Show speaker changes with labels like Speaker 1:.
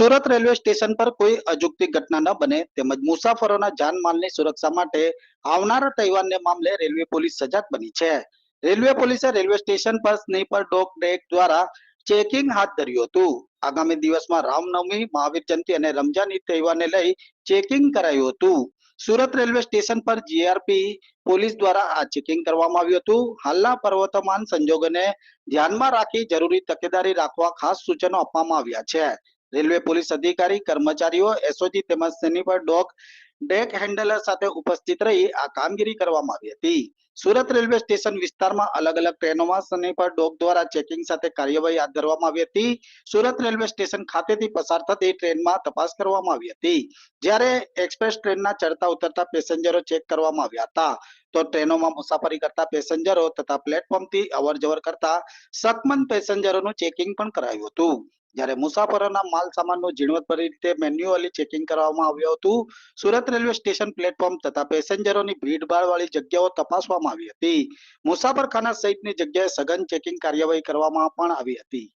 Speaker 1: Surat railway station પર કોઈ અજુગતી ઘટના ન બને તેમજ મુસાફરોના જાનમાલની સુરક્ષા માટે આવનારા તહેવારને મામલે રેલવે પોલીસ સજાગ બની છે. રેલવે પોલીસે રેલવે સ્ટેશન પર સ્નીપર ડોગ ડેક દ્વારા ચેકિંગ હાથ ધર્યું હતું. આગામી દિવસમાં રામનવમી, મહાવીર જયંતિ અને રમજાન ઈદ તહેવારને લઈ ચેકિંગ કરાયું હતું. સુરત રેલવે સ્ટેશન પર જીઆરપી પોલીસ દ્વારા આ ચેકિંગ કરવામાં આવ્યું હતું. હાલના પર્વતમાન સંજોગોને ધ્યાનમાં રાખી જરૂરી તકેદારી રાખવા ખાસ સૂચનો આપવામાં આવ્યા છે. રેલવે પોલીસ અધિકારી, કર્મચારીઓ એસઓજી તેમજ સ્નેપર ડોગ ડેક હેન્ડલર સાથે ઉપસ્થિત રહી આ કામગીરી કરવામાં આવી હતી. સુરત રેલવે સ્ટેશન વિસ્તારમાં અલગ અલગ ટ્રેનોમાં સ્નેપર ડોગ દ્વારા ચેકિંગ સાથે કાર્યવાહી હાથ ધરવામાં આવી હતી. સુરત રેલવે સ્ટેશન ખાતેથી પસાર થતી ટ્રેનમાં તપાસ કરવામાં આવી હતી. જ્યારે એક્સપ્રેસ ટ્રેનના ચડતા ઉતરતા પેસેન્જરો ચેક કરવામાં આવ્યા હતા, તો ટ્રેનોમાં મુસાફરી કરતા પેસેન્જરો તથા પ્લેટફોર્મથી અવર જવર કરતા શકમંદ પેસેન્જરોનું ચેકિંગ પણ કરાયું હતું. જ્યારે મુસાફરોના માલ સામાનનું ઝીણવટભરી રીતે મેન્યુઅલી ચેકિંગ કરવામાં આવ્યું હતું, સુરત રેલવે સ્ટેશન પ્લેટફોર્મ તથા પેસેન્જરોની ભીડભાડ વાળી જગ્યાઓ તપાસવામાં આવી હતી. મુસાફરખાના સહિતની જગ્યાએ સઘન ચેકિંગ કાર્યવાહી કરવામાં પણ આવી હતી.